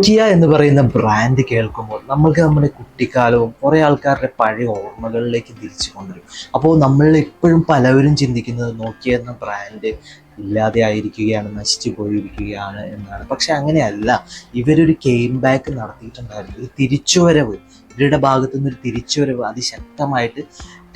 നോക്കിയ എന്ന് പറയുന്ന ബ്രാൻഡ് കേൾക്കുമ്പോൾ നമ്മൾക്ക് നമ്മുടെ കുട്ടിക്കാലവും കുറേ ആൾക്കാരുടെ പഴയ ഓർമ്മകളിലേക്ക് തിരിച്ചു കൊണ്ടുവരും. അപ്പോൾ നമ്മൾ എപ്പോഴും പലവരും ചിന്തിക്കുന്നത് നോക്കിയ എന്ന ബ്രാൻഡ് ഇല്ലാതെ ആയിരിക്കുകയാണ് നശിച്ചു പോയിരിക്കുകയാണ് എന്നാണ്. പക്ഷെ അങ്ങനെയല്ല. ഇവരൊരു കെയിം ബാക്ക് നടത്തിയിട്ടുണ്ടായിരുന്നു. ഒരു തിരിച്ചുവരവ് ഇവരുടെ ഭാഗത്തു നിന്ന് ഒരു തിരിച്ചുവരവ് അതിശക്തമായിട്ട്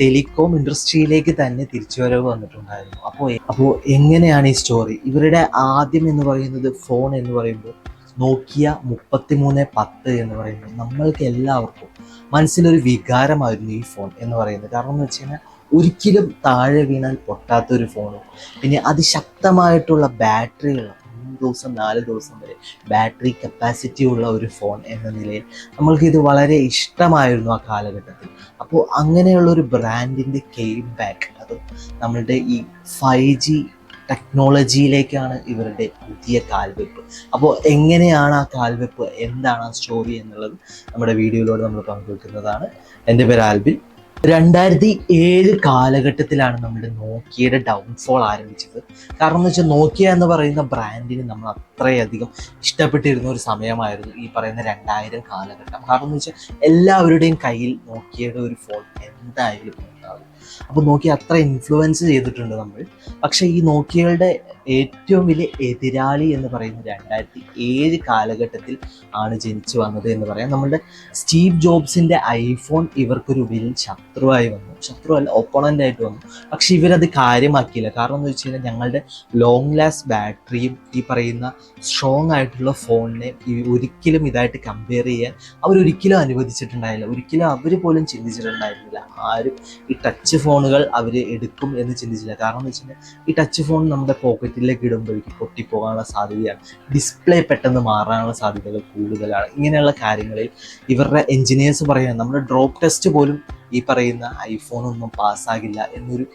ടെലികോം ഇൻഡസ്ട്രിയിലേക്ക് തന്നെ തിരിച്ചുവരവ് വന്നിട്ടുണ്ടായിരുന്നു. അപ്പോൾ അപ്പോൾ എങ്ങനെയാണ് ഈ സ്റ്റോറി ഇവരുടെ ആദ്യം എന്ന് പറയുന്നത് ഫോൺ എന്ന് പറയുമ്പോൾ നോക്കിയ മുപ്പത്തിമൂന്ന് പത്ത് എന്ന് പറയുന്നത് നമ്മൾക്ക് എല്ലാവർക്കും മനസ്സിലൊരു വികാരമായിരുന്നു ഈ ഫോൺ എന്ന് പറയുന്നത്. കാരണം എന്ന് വെച്ച് കഴിഞ്ഞാൽ ഒരിക്കലും താഴെ വീണാൽ പൊട്ടാത്ത ഒരു ഫോണും പിന്നെ അതിശക്തമായിട്ടുള്ള ബാറ്ററികൾ മൂന്ന് ദിവസം നാല് ദിവസം വരെ ബാറ്ററി കപ്പാസിറ്റി ഉള്ള ഒരു ഫോൺ എന്ന നിലയിൽ നമ്മൾക്ക് ഇത് വളരെ ഇഷ്ടമായിരുന്നു ആ കാലഘട്ടത്തിൽ. അപ്പോൾ അങ്ങനെയുള്ള ഒരു ബ്രാൻഡിന്റെ കെയിം ബാക്ക് അത് നമ്മളുടെ ഈ ഫൈവ് ജി ടെക്നോളജിയിലേക്കാണ് ഇവരുടെ പുതിയ കാൽവെപ്പ്. അപ്പോൾ എങ്ങനെയാണ് ആ കാൽവെപ്പ്? എന്താണ് ആ സ്റ്റോറി എന്നുള്ളത് നമ്മുടെ വീഡിയോയിലൂടെ നമ്മൾ പങ്കുവെക്കുന്നതാണ്. എന്റെ പേര് ആൽബിൻ രണ്ടായിരത്തി ഏഴ് കാലഘട്ടത്തിലാണ് നമ്മുടെ നോക്കിയയുടെ ഡൗൺഫോൾ ആരംഭിച്ചത്. കാരണം എന്ന് വെച്ചാൽ നോക്കിയ എന്ന് പറയുന്ന ബ്രാൻഡിന് നമ്മൾ അത്രയധികം ഇഷ്ടപ്പെട്ടിരുന്ന ഒരു സമയമായിരുന്നു ഈ പറയുന്ന രണ്ടായിരം കാലഘട്ടം. കാരണം എന്ന് വെച്ചാൽ എല്ലാവരുടെയും കയ്യിൽ നോക്കിയയുടെ ഒരു ഫോൺ എന്തായാലും ഉണ്ടാകും അപ്പോൾ നോക്കിയ അത്ര ഇൻഫ്ലുവൻസ് ചെയ്തിട്ടുണ്ട് നമ്മൾ പക്ഷേ ഈ നോക്കിയയുടെ ഏറ്റവും വലിയ എതിരാളി എന്ന് പറയുന്ന രണ്ടായിരത്തി ഏഴ് കാലഘട്ടത്തിൽ ആണ് ജനിച്ചു വന്നത് എന്ന് പറയാം. നമ്മുടെ സ്റ്റീവ് ജോബ്സിന്റെ ഐഫോൺ ഇവർക്കൊരു വലിയ ശത്രുവായി വന്നു. ശത്രുവല്ല ഒപ്പോണന്റ് ആയിട്ട് വന്നു. പക്ഷെ ഇവരത് കാര്യമാക്കിയില്ല. കാരണം എന്ന് വെച്ച് കഴിഞ്ഞാൽ ഞങ്ങളുടെ ലോങ് ലാസ്റ്റ് ബാറ്ററിയും ഈ പറയുന്ന സ്ട്രോങ് ആയിട്ടുള്ള ഫോണിനെ ഒരിക്കലും ഇതായിട്ട് കമ്പയർ ചെയ്യാൻ അവരൊരിക്കലും അനുവദിച്ചിട്ടുണ്ടായില്ല. ഒരിക്കലും അവർ പോലും ചിന്തിച്ചിട്ടുണ്ടായിരുന്നില്ല. ആരും ഈ ടച്ച് ഫോണുകൾ അവർ എടുക്കും എന്ന് ചിന്തിച്ചില്ല. കാരണം എന്ന് വെച്ച് കഴിഞ്ഞാൽ ഈ ടച്ച് ഫോൺ നമ്മുടെ പോക്കറ്റിലേക്ക് ഇടുമ്പോഴേക്കും പൊട്ടിപ്പോകാനുള്ള സാധ്യതയാണ്. ഡിസ്പ്ലേ പെട്ടെന്ന് മാറാനുള്ള സാധ്യതകൾ കൂടുതലാണ്. ഇങ്ങനെയുള്ള കാര്യങ്ങളിൽ ഇവരുടെ എഞ്ചിനീയേഴ്സ് പറയുന്നത് നമ്മുടെ ഡ്രോപ്പ് ടെസ്റ്റ് പോലും ഈ പറയുന്ന ഐഫോണൊന്നും പാസ്സാകില്ല എന്നൊരു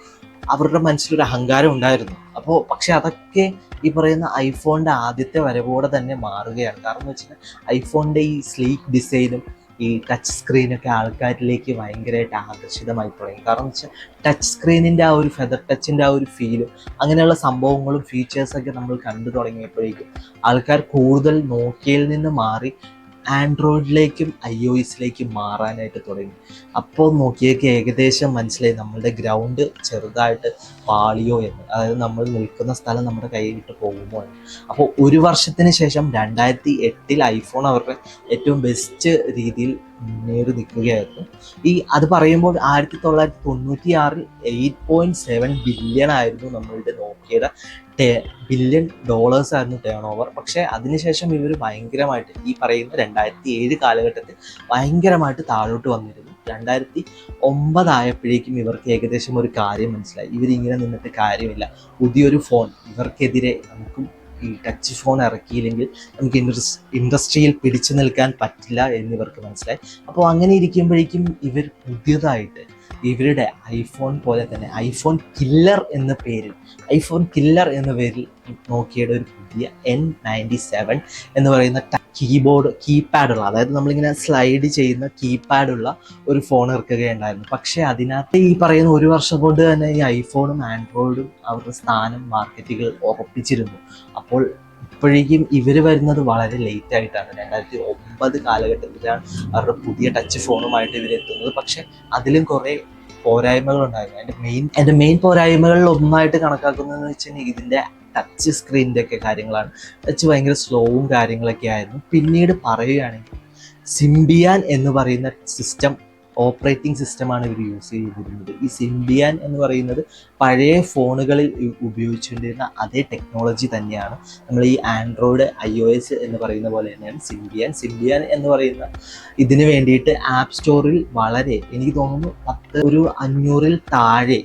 അവരുടെ മനസ്സിലൊരു അഹങ്കാരം ഉണ്ടായിരുന്നു. അപ്പോൾ പക്ഷെ അതൊക്കെ ഈ പറയുന്ന ഐഫോണിന്റെ ആദ്യത്തെ വരവോടെ തന്നെ മാറുകയാണ്. കാരണം എന്ന് വെച്ചാൽ ഐഫോണിന്റെ ഈ സ്ലീക്ക് ഡിസൈനും ഈ ടച്ച് സ്ക്രീനൊക്കെ ആൾക്കാരിലേക്ക് ഭയങ്കരമായിട്ട് ആകർഷിതമായി തുടങ്ങി. കാരണം വെച്ചാൽ ടച്ച് സ്ക്രീനിന്റെ ആ ഒരു ഫെദർ ടച്ചിന്റെ ആ ഒരു ഫീലും അങ്ങനെയുള്ള സംഭവങ്ങളും ഫീച്ചേഴ്സൊക്കെ നമ്മൾ കണ്ടു തുടങ്ങിയപ്പോഴേക്കും ആൾക്കാർ കൂടുതൽ നോക്കിയയിൽ നിന്ന് മാറി ആൻഡ്രോയിഡിലേക്കും ഐ ഒ എസിലേക്കും മാറാനായിട്ട് തുടങ്ങി. അപ്പോൾ നോക്കിയേക്ക് ഏകദേശം മനസ്സിലായി നമ്മളുടെ ഗ്രൗണ്ട് ചെറുതായിട്ട് പാളിയോ എന്ന്. അതായത് നമ്മൾ നിൽക്കുന്ന സ്ഥലം നമ്മുടെ കൈ വിട്ട് പോകുമോ എന്ന് അപ്പോൾ ഒരു വർഷത്തിന് ശേഷം രണ്ടായിരത്തി എട്ടിൽ ഐഫോൺ അവരുടെ ഏറ്റവും ബെസ്റ്റ് രീതിയിൽ മുന്നേറി നിൽക്കുകയായിരുന്നു. ഈ അത് പറയുമ്പോൾ ആയിരത്തി തൊള്ളായിരത്തി തൊണ്ണൂറ്റി ആറിൽ എയ്റ്റ് പോയിന്റ് സെവൻ ബില്യൺ ആയിരുന്നു നമ്മളുടെ നോക്കിയുടെ ബില്യൺ ഡോളേഴ്സ് ആയിരുന്നു ടേൺ ഓവർ പക്ഷേ അതിനുശേഷം ഇവർ ഭയങ്കരമായിട്ട് ഈ പറയുന്ന രണ്ടായിരത്തി ഏഴ് കാലഘട്ടത്തിൽ ഭയങ്കരമായിട്ട് താഴോട്ട് വന്നിരുന്നു. രണ്ടായിരത്തി ഒമ്പതായപ്പോഴേക്കും ഇവർക്ക് ഏകദേശം ഒരു കാര്യം മനസ്സിലായി. ഇവരിങ്ങനെ നിന്നിട്ട് കാര്യമില്ല. പുതിയൊരു ഫോൺ ഇവർക്കെതിരെ നമുക്കും ഈ ടച്ച് ഫോൺ ഇറക്കിയില്ലെങ്കിൽ നമുക്ക് ഇൻഡസ് ഇൻഡസ്ട്രിയിൽ പിടിച്ചു നിൽക്കാൻ പറ്റില്ല എന്നിവർക്ക് മനസ്സിലായി. അപ്പോൾ അങ്ങനെ ഇരിക്കുമ്പോഴേക്കും ഇവർ പുതിയതായിട്ട് ഇവരുടെ ഐഫോൺ പോലെ തന്നെ ഐഫോൺ കില്ലർ എന്ന പേരിൽ ഐഫോൺ കില്ലർ എന്ന പേരിൽ നോക്കിയുടെ ഒരു പുതിയ എൻ നയന്റി സെവൻ എന്ന് പറയുന്ന കീബോർഡ് കീപാഡുള്ള അതായത് നമ്മളിങ്ങനെ സ്ലൈഡ് ചെയ്യുന്ന കീപാഡുള്ള ഒരു ഫോൺ ഇറക്കുകയുണ്ടായിരുന്നു. പക്ഷേ അതിനകത്ത് ഈ പറയുന്ന ഒരു വർഷം കൊണ്ട് തന്നെ ഈ ഐഫോണും ആൻഡ്രോയിഡും അവരുടെ സ്ഥാനം മാർക്കറ്റുകൾ ഉറപ്പിച്ചിരുന്നു. അപ്പോൾ ഇപ്പോഴേക്കും ഇവർ വരുന്നത് വളരെ ലേറ്റ് ആയിട്ടാണ്. രണ്ടായിരത്തി ഒമ്പത് കാലഘട്ടത്തിലാണ് അവരുടെ പുതിയ ടച്ച് ഫോണുമായിട്ട് ഇവർ എത്തുന്നത്. പക്ഷെ അതിലും കുറേ പോരായ്മകൾ ഉണ്ടായിരുന്നു എന്റെ മെയിൻ എന്റെ മെയിൻ പോരായ്മകളിൽ ഒന്നായിട്ട് കണക്കാക്കുന്നതെന്ന് കഴിഞ്ഞാൽ ഇതിന്റെ ടച്ച് സ്ക്രീനിന്റെ ഒക്കെ കാര്യങ്ങളാണ്. ടച്ച് ഭയങ്കര സ്ലോവും കാര്യങ്ങളൊക്കെ ആയിരുന്നു. പിന്നീട് പറയുകയാണെങ്കിൽ സിംബിയാൻ എന്ന് പറയുന്ന സിസ്റ്റം ഓപ്പറേറ്റിംഗ് സിസ്റ്റമാണ് ഇവർ യൂസ് ചെയ്തിരുന്നത് ഈ സിംബിയാൻ എന്ന് പറയുന്നത് പഴയ ഫോണുകളിൽ ഉപയോഗിച്ചുകൊണ്ടിരുന്ന അതേ ടെക്നോളജി തന്നെയാണ്. നമ്മൾ ഈ ആൻഡ്രോയിഡ് ഐ ഒ എസ് എന്ന് പറയുന്ന പോലെ തന്നെയാണ് സിംബിയാൻ. സിംബിയാൻ എന്ന് പറയുന്ന ഇതിന് വേണ്ടിയിട്ട് ആപ്പ് സ്റ്റോറിൽ വളരെ എനിക്ക് തോന്നുന്നു പത്ത് ഒരു അഞ്ഞൂറിൽ താഴെ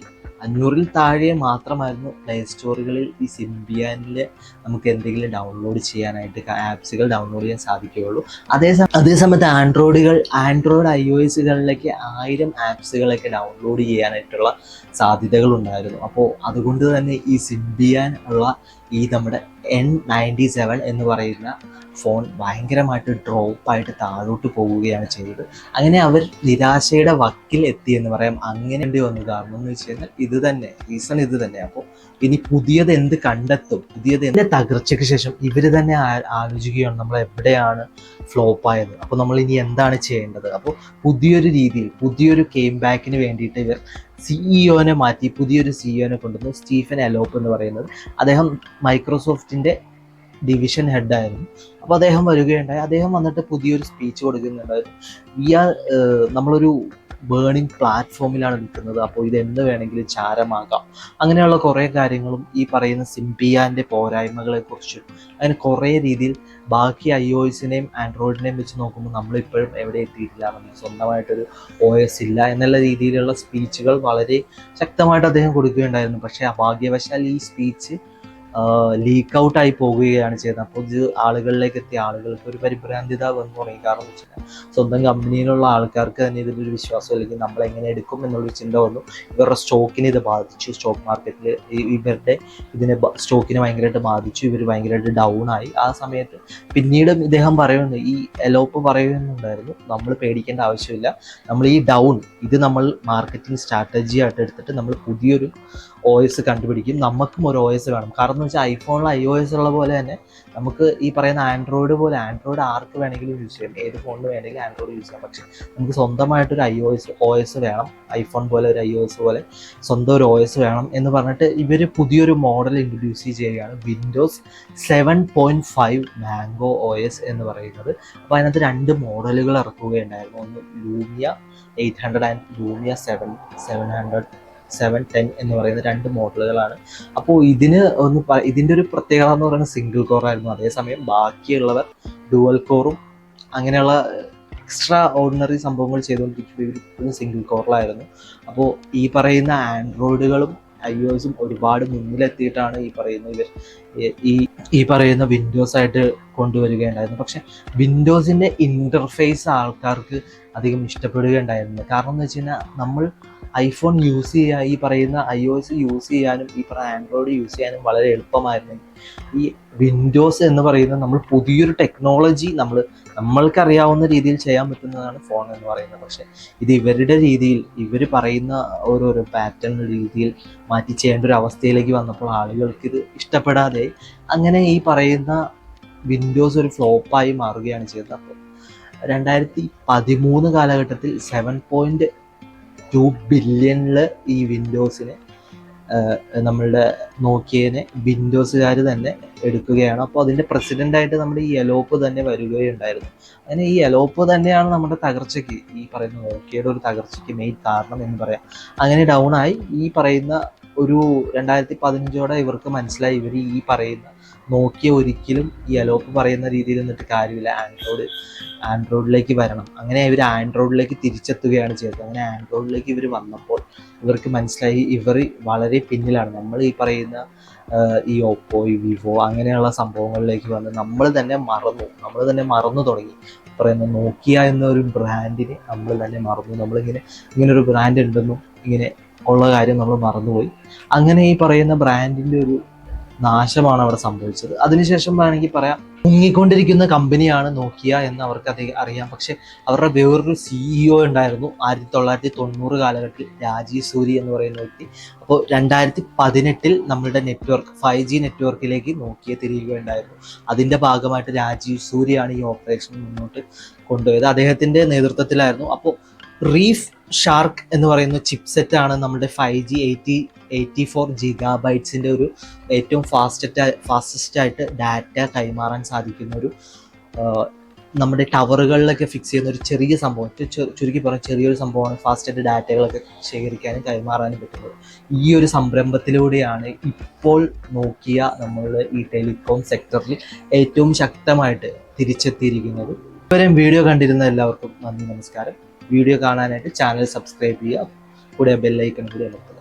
അഞ്ഞൂറിൽ താഴെ മാത്രമായിരുന്നു പ്ലേ സ്റ്റോറുകളിൽ ഈ സിംബിയാനിൽ നമുക്ക് എന്തെങ്കിലും ഡൗൺലോഡ് ചെയ്യാനായിട്ട് ആപ്സുകൾ ഡൗൺലോഡ് ചെയ്യാൻ സാധിക്കുകയുള്ളൂ. അതേ അതേസമയത്ത് അതേ സമയത്ത് ആൻഡ്രോയിഡുകൾ ആൻഡ്രോയിഡ് ഐ ഒ എസുകളിലേക്ക് ആയിരം ആപ്സുകളൊക്കെ ഡൗൺലോഡ് ചെയ്യാനായിട്ടുള്ള സാധ്യതകളുണ്ടായിരുന്നു. അപ്പോൾ അതുകൊണ്ട് തന്നെ ഈ സിംബിയാൻ ഉള്ള ഈ നമ്മുടെ എൻ നയന്റി സെവൻ എന്ന് പറയുന്ന ഫോൺ ഭയങ്കരമായിട്ട് ഡ്രോപ്പായിട്ട് താഴോട്ട് പോവുകയാണ് ചെയ്തത്. അങ്ങനെ അവർ നിരാശയുടെ വക്കിൽ എത്തി എന്ന് പറയാം. അങ്ങനെ വന്നു. കാരണം എന്ന് വെച്ച് കഴിഞ്ഞാൽ ഇത് തന്നെ റീസൺ ഇത് തന്നെ. അപ്പോൾ ഇനി പുതിയത് എന്ത് കണ്ടെത്തും? പുതിയത് എന്ത് തകർച്ചയ്ക്ക് ശേഷം ഇവർ തന്നെ ആലോചിക്കുകയാണ് നമ്മൾ എവിടെയാണ് ഫ്ലോപ്പായത് അപ്പോൾ നമ്മൾ ഇനി എന്താണ് ചെയ്യേണ്ടത്? അപ്പോൾ പുതിയൊരു രീതിയിൽ പുതിയൊരു കെയിം ബാക്കിന് വേണ്ടിയിട്ട് ഇവർ സിഇഒനെ മാറ്റി പുതിയൊരു സിഇഒനെ കൊണ്ടുവന്നു സ്റ്റീഫൻ അലോപ്പ് എന്ന് പറയുന്നത്. അദ്ദേഹം മൈക്രോസോഫ്റ്റിന്റെ ഡിവിഷൻ ഹെഡായിരുന്നു. അപ്പോൾ അദ്ദേഹം വരികയുണ്ടായി. അദ്ദേഹം വന്നിട്ട് പുതിയൊരു സ്പീച്ച് കൊടുക്കുന്നുണ്ടായിരുന്നു. വി ആർ നമ്മളൊരു ബേണിംഗ് പ്ലാറ്റ്ഫോമിലാണ് നിൽക്കുന്നത്. അപ്പോൾ ഇത് എന്ത് വേണമെങ്കിലും ചാരമാകാം അങ്ങനെയുള്ള കുറേ കാര്യങ്ങളും ഈ പറയുന്ന സിംബിയാന്റെ പോരായ്മകളെ കുറിച്ചും അങ്ങനെ കുറേ രീതിയിൽ ബാക്കി ഐ ഒ എസിനെയും ആൻഡ്രോയിഡിനെയും വെച്ച് നോക്കുമ്പോൾ നമ്മളിപ്പോഴും എവിടെ എത്തിയിട്ടില്ല. നമുക്ക് സ്വന്തമായിട്ടൊരു ഒ എസ് ഇല്ല എന്നുള്ള രീതിയിലുള്ള സ്പീച്ചുകൾ വളരെ ശക്തമായിട്ട് അദ്ദേഹം കൊടുക്കുകയുണ്ടായിരുന്നു. പക്ഷേ അഭാഗ്യവശാൽ ഈ സ്പീച്ച് ലീക്ക് ഔട്ട് ആയി പോകുകയാണ് ചെയ്തത് അപ്പോൾ ഇത് ആളുകളിലേക്ക് എത്തിയ ആളുകൾക്ക് ഒരു പരിഭ്രാന്തിത വന്നു തുടങ്ങി. കാരണം എന്ന് വെച്ചാൽ സ്വന്തം കമ്പനിയിലുള്ള ആൾക്കാർക്ക് തന്നെ ഇതിലൊരു വിശ്വാസം അല്ലെങ്കിൽ നമ്മൾ എങ്ങനെ എടുക്കും എന്നുള്ളൊരു ചിന്ത വന്നു. ഇവരുടെ സ്റ്റോക്കിനെ ഇത് ബാധിച്ചു. സ്റ്റോക്ക് മാർക്കറ്റിൽ ഇവരുടെ ഇതിനെ സ്റ്റോക്കിനെ ഭയങ്കരമായിട്ട് ബാധിച്ചു. ഇവർ ഭയങ്കരമായിട്ട് ഡൗൺ ആയി. ആ സമയത്ത് പിന്നീട് ഇദ്ദേഹം പറയുന്നു ഈ എലോപ്പ് പറയുന്നുണ്ടായിരുന്നു നമ്മൾ പേടിക്കേണ്ട ആവശ്യമില്ല. നമ്മൾ ഈ ഡൗൺ ഇത് നമ്മൾ മാർക്കറ്റിംഗ് സ്ട്രാറ്റജി ആയിട്ട് എടുത്തിട്ട് നമ്മൾ പുതിയൊരു ഒ എസ് കണ്ടുപിടിക്കും. നമുക്കും ഒരു ഒ എസ് വേണം. കാരണം എന്ന് വെച്ചാൽ ഐഫോണിൽ ഐ ഒ എസ് ഉള്ള പോലെ തന്നെ നമുക്ക് ഈ പറയുന്ന ആൻഡ്രോയിഡ് പോലെ ആൻഡ്രോയിഡ് ആർക്ക് വേണമെങ്കിലും യൂസ് ചെയ്യാം. ഏത് ഫോണിൽ വേണമെങ്കിലും ആൻഡ്രോയിഡ് യൂസ് ചെയ്യാം. പക്ഷേ നമുക്ക് സ്വന്തമായിട്ടൊരു I O S O S വേണം. ഐഫോൺ പോലെ ഒരു ഐ ഒ എസ് പോലെ സ്വന്തം ഒരു ഒ എസ് വേണം എന്ന് പറഞ്ഞിട്ട് ഇവർ പുതിയൊരു മോഡൽ ഇൻട്രൊഡ്യൂസ് ചെയ്യുകയാണ്. Windows seven point five mango O S എന്ന് പറയുന്നത്. അപ്പോൾ അതിനകത്ത് രണ്ട് മോഡലുകൾ ഇറക്കുകയുണ്ടായിരുന്നു. ഒന്ന് Lumia eight hundred and Lumia seven seven hundred seven ten എന്ന് പറയുന്ന രണ്ട് മോഡലുകളാണ്. അപ്പോൾ ഇതിന് ഒന്ന് ഇതിന്റെ ഒരു പ്രത്യേകത എന്ന് പറയുന്നത് സിംഗിൾ കോർ ആയിരുന്നു. അതേസമയം ബാക്കിയുള്ളവർ ഡുവൽ കോറും അങ്ങനെയുള്ള എക്സ്ട്രാ ഓർഡിനറി സംഭവങ്ങൾ ചെയ്തുകൊണ്ടിരിക്കുന്ന സിംഗിൾ കോറിലായിരുന്നു അപ്പോൾ ഈ പറയുന്ന ആൻഡ്രോയിഡുകളും ഐ ഒസും ഒരുപാട് മുന്നിലെത്തിയിട്ടാണ് ഈ പറയുന്ന ഇവർ ഈ ഈ പറയുന്ന വിൻഡോസ് ആയിട്ട് കൊണ്ടുവരികയുണ്ടായിരുന്നു പക്ഷെ വിൻഡോസിന്റെ ഇന്റർഫേസ് ആൾക്കാർക്ക് അധികം ഇഷ്ടപ്പെടുകയുണ്ടായിരുന്നു കാരണം എന്ന് വെച്ച് കഴിഞ്ഞാൽ നമ്മൾ ഐഫോൺ യൂസ് ചെയ്യുക ഈ പറയുന്ന ഐ ഒ എസ് യൂസ് ചെയ്യാനും ഈ പറയുന്ന ആൻഡ്രോയിഡ് യൂസ് ചെയ്യാനും വളരെ എളുപ്പമായിരുന്നു. ഈ വിൻഡോസ് എന്ന് പറയുന്ന നമ്മൾ പുതിയൊരു ടെക്നോളജി നമ്മൾ നമ്മൾക്കറിയാവുന്ന രീതിയിൽ ചെയ്യാൻ പറ്റുന്നതാണ് ഫോൺ എന്ന് പറയുന്നത്. പക്ഷേ ഇത് ഇവരുടെ രീതിയിൽ ഇവർ പറയുന്ന ഓരോരോ പാറ്റേൺ രീതിയിൽ മാറ്റി ചെയ്യേണ്ട ഒരു അവസ്ഥയിലേക്ക് വന്നപ്പോൾ ആളുകൾക്ക് ഇത് ഇഷ്ടപ്പെടാതെ അങ്ങനെ ഈ പറയുന്ന വിൻഡോസ് ഒരു ഫ്ലോപ്പായി മാറുകയാണ് ചെയ്തത്. അപ്പോൾ രണ്ടായിരത്തി പതിമൂന്ന് കാലഘട്ടത്തിൽ സെവൻ പോയിന്റ് ടു ബില്യണിൽ ഈ വിൻഡോസിന് നമ്മളുടെ നോക്കിയതിനെ വിൻഡോസുകാർ തന്നെ എടുക്കുകയാണ്. അപ്പോൾ അതിന്റെ പ്രസിഡന്റായിട്ട് നമ്മുടെ ഈ എലോപ്പ് തന്നെ വരികയുണ്ടായിരുന്നു. അങ്ങനെ ഈ എലോപ്പ് തന്നെയാണ് നമ്മുടെ തകർച്ചയ്ക്ക് ഈ പറയുന്ന നോക്കിയയുടെ ഒരു തകർച്ചയ്ക്ക് മെയിൻ കാരണം എന്ന് പറയാം. അങ്ങനെ ഡൗൺ ആയി ഈ പറയുന്ന ഒരു രണ്ടായിരത്തി പതിനഞ്ചോടെ ഇവർക്ക് മനസ്സിലായി. ഇവർ ഈ പറയുന്ന നോക്കിയ ഒരിക്കലും ഈ അലോപ്പ് പറയുന്ന രീതിയിൽ നിന്നിട്ട് കാര്യമില്ല. ആൻഡ്രോയിഡ് ആൻഡ്രോയിഡിലേക്ക് വരണം. അങ്ങനെ ഇവർ ആൻഡ്രോയിഡിലേക്ക് തിരിച്ചെത്തുകയാണ് ചെയ്തത്. അങ്ങനെ ആൻഡ്രോയിഡിലേക്ക് ഇവർ വന്നപ്പോൾ ഇവർക്ക് മനസ്സിലായി ഇവർ വളരെ പിന്നിലാണ്. നമ്മൾ ഈ പറയുന്ന ഈ ഓപ്പോ ഈ വിവോ അങ്ങനെയുള്ള സംഭവങ്ങളിലേക്ക് വന്ന് നമ്മൾ തന്നെ മറന്നു. നമ്മൾ തന്നെ മറന്നു തുടങ്ങി. പറയുന്ന നോക്കിയ എന്നൊരു ബ്രാൻഡിനെ നമ്മൾ തന്നെ മറന്നു. നമ്മളിങ്ങനെ ഇങ്ങനെ ഒരു ബ്രാൻഡ് ഉണ്ടെന്നും ഇങ്ങനെ ഉള്ള കാര്യം നമ്മൾ മറന്നുപോയി. അങ്ങനെ ഈ പറയുന്ന ബ്രാൻഡിന്റെ ഒരു നാശമാണ് അവിടെ സംഭവിച്ചത്. അതിനുശേഷം വേണമെങ്കിൽ പറയാം മുങ്ങിക്കൊണ്ടിരിക്കുന്ന കമ്പനിയാണ് നോക്കിയ എന്ന് അവർക്ക് അത് അറിയാം. പക്ഷെ അവരുടെ വേറൊരു സിഇഒ ഉണ്ടായിരുന്നു ആയിരത്തി തൊള്ളായിരത്തി തൊണ്ണൂറ് കാലഘട്ടത്തിൽ രാജീവ് സൂരി എന്ന് പറയുന്ന വ്യക്തി. അപ്പോൾ രണ്ടായിരത്തി പതിനെട്ടിൽ നമ്മളുടെ നെറ്റ്വർക്ക് ഫൈവ് ജി നെറ്റ്വർക്കിലേക്ക് നോക്കിയ തിരിയുകയുണ്ടായിരുന്നു അതിന്റെ ഭാഗമായിട്ട് രാജീവ് സൂരിയാണ് ഈ ഓപ്പറേഷൻ മുന്നോട്ട് കൊണ്ടുപോയത്. അദ്ദേഹത്തിന്റെ നേതൃത്വത്തിലായിരുന്നു. അപ്പോൾ റീഫ് ഷാർക്ക് എന്ന് പറയുന്ന ചിപ്സെറ്റ് ആണ് നമ്മുടെ five G eighty eighty four giga ബൈറ്റ്സിന്റെ ഒരു ഏറ്റവും ഫാസ്റ്ററ്റ് ഫാസ്റ്റസ്റ്റ് ആയിട്ട് ഡാറ്റ കൈമാറാൻ സാധിക്കുന്ന ഒരു നമ്മുടെ ടവറുകളിലൊക്കെ ഫിക്സ് ചെയ്യുന്ന ഒരു ചെറിയ സംഭവം. ചുരുക്കി പറഞ്ഞ ചെറിയൊരു സംഭവമാണ് ഫാസ്റ്റായിട്ട് ഡാറ്റകളൊക്കെ ശേഖരിക്കാനും കൈമാറാനും പറ്റുന്നത്. ഈ ഒരു സംരംഭത്തിലൂടെയാണ് ഇപ്പോൾ നോക്കിയ നമ്മളുടെ ഈ ടെലികോം സെക്ടറിൽ ഏറ്റവും ശക്തമായിട്ട് തിരിച്ചെത്തിയിരിക്കുന്നത്. ഇവരെയും വീഡിയോ കണ്ടിരുന്ന എല്ലാവർക്കും നന്ദി നമസ്കാരം. വീഡിയോ കാണാനായിട്ട് ചാനൽ സബ്സ്ക്രൈബ് ചെയ്യുക. കൂടെ ബെല്ലൈക്കൺ കൂടി അമർത്തുക.